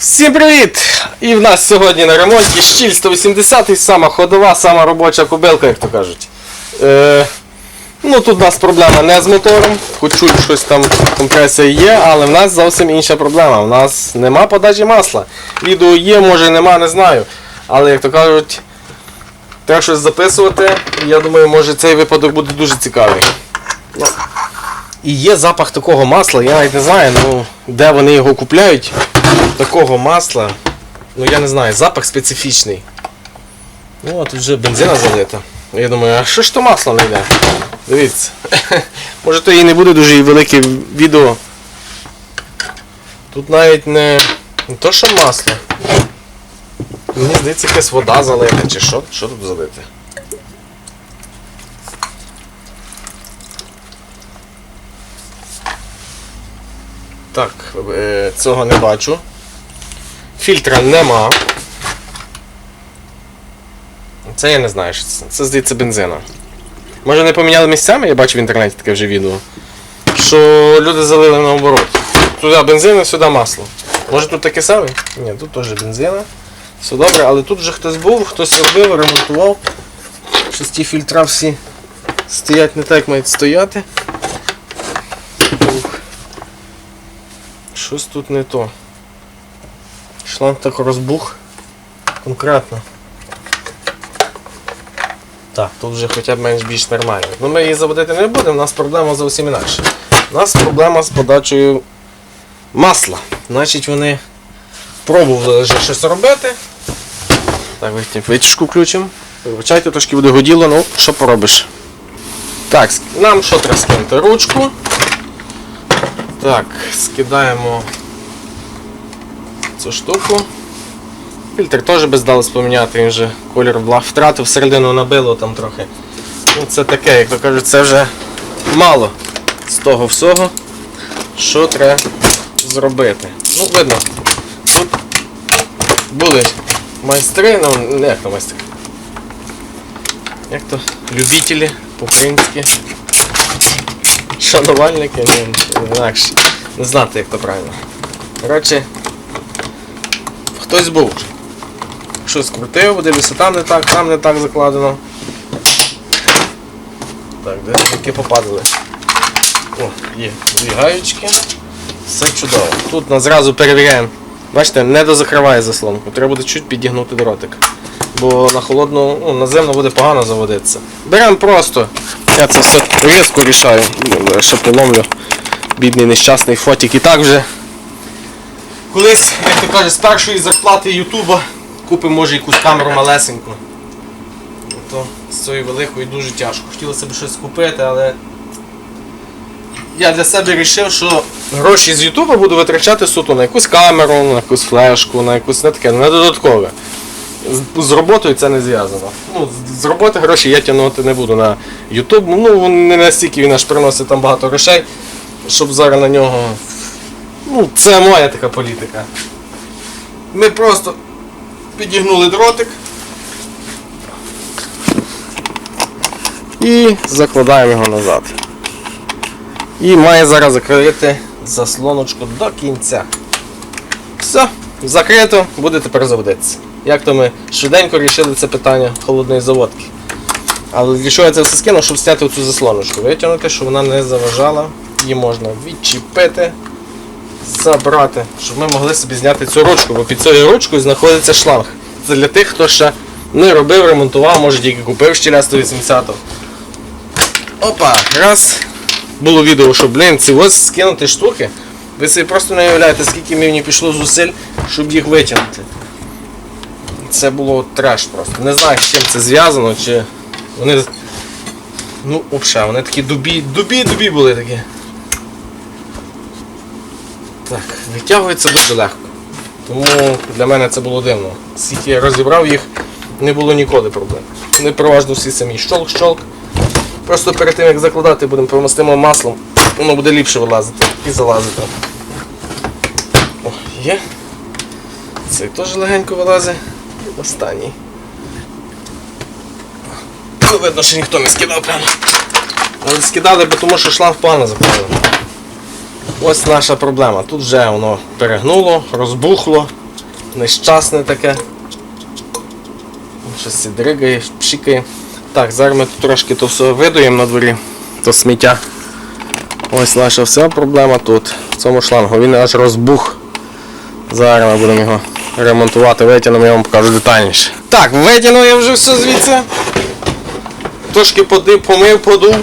Всім привіт! І в нас сьогодні на ремонті щіль 180 сама ходова, сама робоча кобилка, як то кажуть. Е, ну тут у нас проблема не з мотором, хоч щось там компресія є, але в нас зовсім інша проблема. У нас нема подачі масла. Відео є, може нема, не знаю. Але як то кажуть, треба щось записувати. Я думаю, може цей випадок буде дуже цікавий. Ну, І є запах такого масла, я навіть не знаю, ну, де вони його купляють. Такого масла. Ну я не знаю, запах специфічний. Ну, а тут вже бензина залита. Я думаю, а що ж то масло не йде? Дивіться. Може то і не буде дуже велике відео. Тут навіть не, не то, що масло. Мені здається, якась вода залита, чи що? Що тут залите? Так, е, цього не бачу. Фільтра нема. Це я не знаю, що це. Це здається бензина. Може не поміняли місцями, я бачу в інтернеті таке вже відео. Що люди залили наоборот. Туди бензин, сюди масло. Може тут таке саме? Ні, тут теж бензина. Все добре, але тут вже хтось був, хтось робив, ремонтував. Щось ті фільтра всі стоять не так, як мають стояти. Щось тут не то. Шланг так розбух. Конкретно. Так, тут вже хоча б менш-більш нормально. Ну ми її заводити не будемо, у нас проблема зовсім інакша. У нас проблема з подачею масла. Значить вони пробували вже щось робити. Так, витяжку включимо. Вибачайте, трошки буде годіло, ну що поробиш. Так, нам що треба скинути? Ручку. Так, скидаємо цю штуку. Фільтр теж би здалося поміняти, він вже колір втратив, всередину набило там трохи. Ну це таке, як то кажуть, це вже мало з того всього, що треба зробити. Ну, видно, тут були майстри, ну не як то майстри. Як то любителі по-українськи. Шанувальники, ну, інакше. Не знати, як то правильно. Коротше, хтось був. Щось крутив, дивлюся, там не так, там не так закладено. Так, де які попадали. О, є дві. Все чудово. Тут нас зразу перевіряємо. Бачите, не дозакриває заслонку. Треба буде чуть підігнути дротик. Бо на холодну, ну, на зимну буде погано заводитися. Беремо просто. Я це все різко рішаю. Ще поломлю. Бідний нещасний фотик. І так вже. Колись, як то кажуть, з першої зарплати Ютуба купимо може якусь камеру малесеньку. То з цією великою дуже тяжко. Хотілося б щось купити, але я для себе вирішив, що гроші з Ютуба буду витрачати суто на якусь камеру, на якусь флешку, на якусь не таке, на додаткове. З, роботою це не зв'язано. Ну, з, роботи гроші я тягнути не буду на YouTube. Ну, не настільки він аж приносить там багато грошей, щоб зараз на нього. Ну, це моя така політика. Ми просто підігнули дротик і закладаємо його назад. І має зараз закрити заслоночку до кінця. Все, закрито, буде тепер заводитися. Як то ми швиденько рішили це питання холодної заводки. Але для чого я це все скинув, щоб зняти цю заслоночку, витягнути, щоб вона не заважала. Її можна відчепити, забрати, щоб ми могли собі зняти цю ручку, бо під цією ручкою знаходиться шланг. Це для тих, хто ще не робив, ремонтував, може тільки купив щіля 180 Опа, раз. Було відео, що, блін, ці ось скинути штуки. Ви собі просто не уявляєте, скільки мені пішло зусиль, щоб їх витягнути. Це було треш просто. Не знаю, з чим це зв'язано, чи вони. Ну, взагалі, вони такі дубі, дубі, дубі були такі. Так, витягується дуже легко. Тому для мене це було дивно. Скільки я розібрав їх, не було ніколи проблем. Вони переважно всі самі щолк-щолк. Просто перед тим як закладати будемо промастимо маслом, воно буде ліпше вилазити і залазити. О, є. Цей теж легенько вилазить. Останній. Ну, видно, що ніхто не скидав прямо. Але скидали, бо тому що шланг погано заправили. Ось наша проблема. Тут вже воно перегнуло, розбухло. нещасне таке. Щось дригає, пшикає. Так, зараз ми тут трошки то все видуємо на дворі, то сміття. Ось наша вся проблема тут, в цьому шлангу. Він аж розбух. Зараз ми будемо його ремонтувати, витягнемо, я вам покажу детальніше. Так, витягнув я вже все звідси. Трошки подив, помив, подув.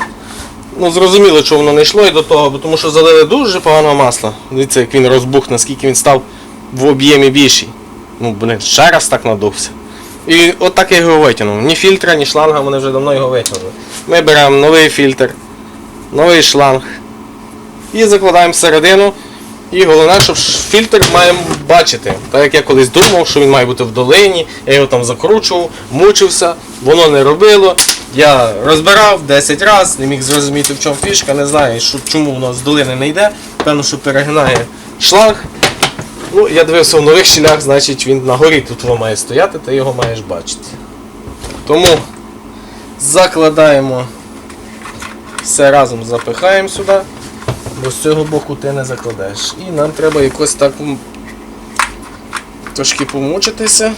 Ну, зрозуміло, що воно не йшло і до того, тому що залили дуже поганого масла. Дивіться, як він розбух, наскільки він став в об'ємі більший. Ну, блин, ще раз так надувся. І от так я його витягнув. Ні фільтра, ні шланга, вони вже давно його витягнули. Ми беремо новий фільтр, новий шланг і закладаємо всередину. І головне, щоб фільтр маємо бачити. Так як я колись думав, що він має бути в долині, я його там закручував, мучився, воно не робило. Я розбирав 10 разів, не міг зрозуміти в чому фішка, не знаю, що, чому воно з долини не йде. Певно, що перегинає шланг. Ну, я дивився в нових щілях, значить він на горі тут воно має стояти, ти його маєш бачити. Тому закладаємо все разом запихаємо сюди, бо з цього боку ти не закладеш. І нам треба якось так трошки помучитися.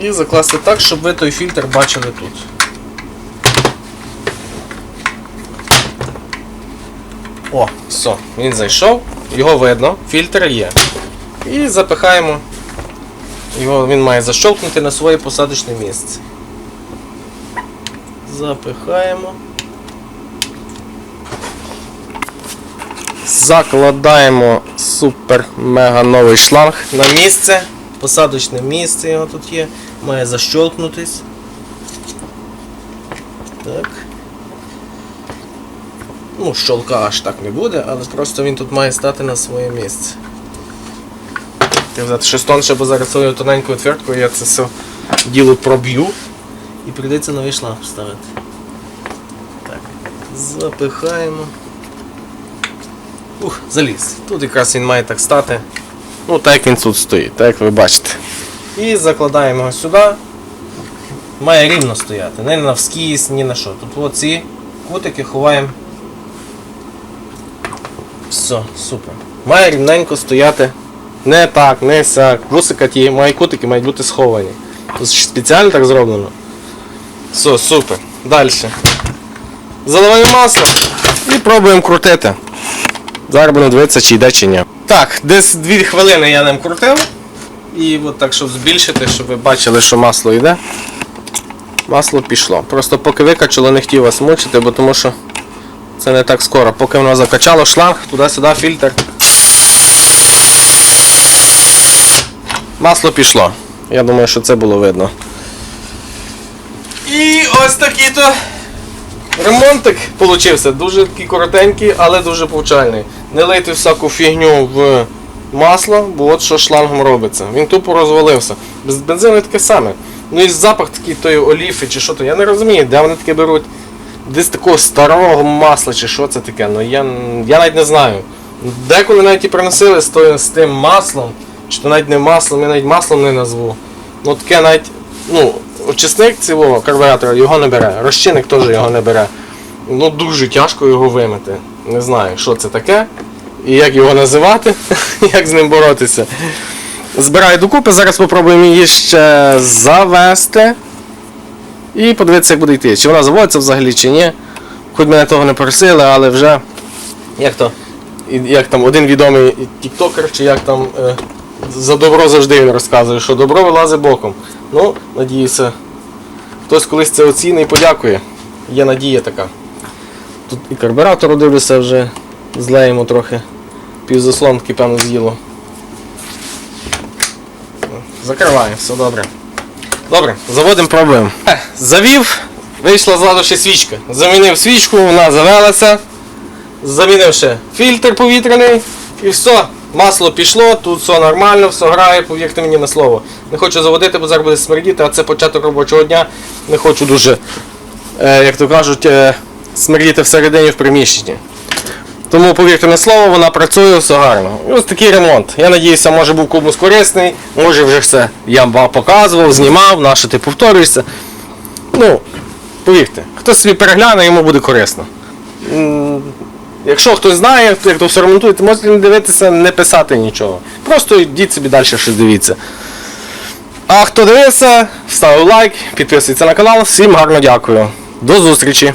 І закласти так, щоб ви той фільтр бачили тут. О, все, він зайшов, його видно, фільтр є. І запихаємо. Його він має защолкнути на своє посадочне місце. Запихаємо. Закладаємо супер-мега новий шланг на місце. Посадочне місце його тут є. Має защолкнутись. Так. Ну, щолка аж так не буде, але просто він тут має стати на своє місце. Ти взяти щось тонше, зараз цією тоненькою отверткою я це все діло проб'ю. І прийдеться новий шланг вставити. Так. Запихаємо. Ух, заліз. Тут якраз він має так стати. Ну, так як він тут стоїть, так як ви бачите. І закладаємо його сюди. Має рівно стояти, не навскіз, ні на що. Тут оці кутики ховаємо. Все, супер. Має рівненько стояти. Не так, не сяк. Вусика ті, мої кутики мають бути сховані. Тут спеціально так зроблено. Все, супер. Далі. Заливаємо масло і пробуємо крутити. Зараз будемо дивитися, чи йде чи ні. Так, десь 2 хвилини я ним крутив. І от так, щоб збільшити, щоб ви бачили, що масло йде. Масло пішло. Просто поки викачало, не хотів вас мучити, бо тому що це не так скоро. Поки воно закачало шланг, туди-сюди фільтр. Масло пішло. Я думаю, що це було видно. І ось такий то ремонтик получився. Дуже такий коротенький, але дуже повчальний. Не лийте всяку фігню в масло, бо от що шлангом робиться. Він тупо розвалився. Без бензину таке саме. Ну і запах такий тої оліфи чи що то. Я не розумію, де вони таке беруть. Десь такого старого масла чи що це таке. Ну я, я навіть не знаю. Деколи навіть і приносили з, тою- з тим маслом, чи то навіть не маслом, я навіть маслом не назву. Ну таке навіть, ну, очисник цілого карбюратора його не бере, розчинник теж його не бере. Ну дуже тяжко його вимити. Не знаю, що це таке і як його називати, як з ним боротися. Збираю докупи, зараз спробуємо її ще завести. І подивитися, як буде йти. Чи вона заводиться взагалі, чи ні. Хоч мене того не просили, але вже. Як то? Як там один відомий тіктокер, чи як там е, за добро завжди він розказує, що добро вилазить боком. Ну, надіюся, хтось колись це оцінить і подякує. Є надія така. Тут і карбюратор дивлюся вже, злеємо трохи. Півзаслонки, певно, з'їло. Закриваємо, все добре. Добре, заводимо, пробуємо. Е, Завів, вийшла ззаду ще свічка. Замінив свічку, вона завелася. Замінив ще фільтр повітряний і все. Масло пішло, тут все нормально, все грає, повірте мені на слово. Не хочу заводити, бо зараз буде смердіти, а це початок робочого дня. Не хочу дуже, е, як то кажуть, е, смердіти всередині в приміщенні. Тому повірте на слово, вона працює все гарно. Ось такий ремонт. Я надіюся, може був комусь корисний, може вже все я вам показував, знімав, на що ти повторюєшся. Ну, повірте, хто собі перегляне, йому буде корисно. Якщо хтось знає, як то все ремонтуєте, можете не дивитися, не писати нічого. Просто йдіть собі далі щось дивіться. А хто дивився, ставив лайк, підписується на канал. Всім гарно дякую. До зустрічі!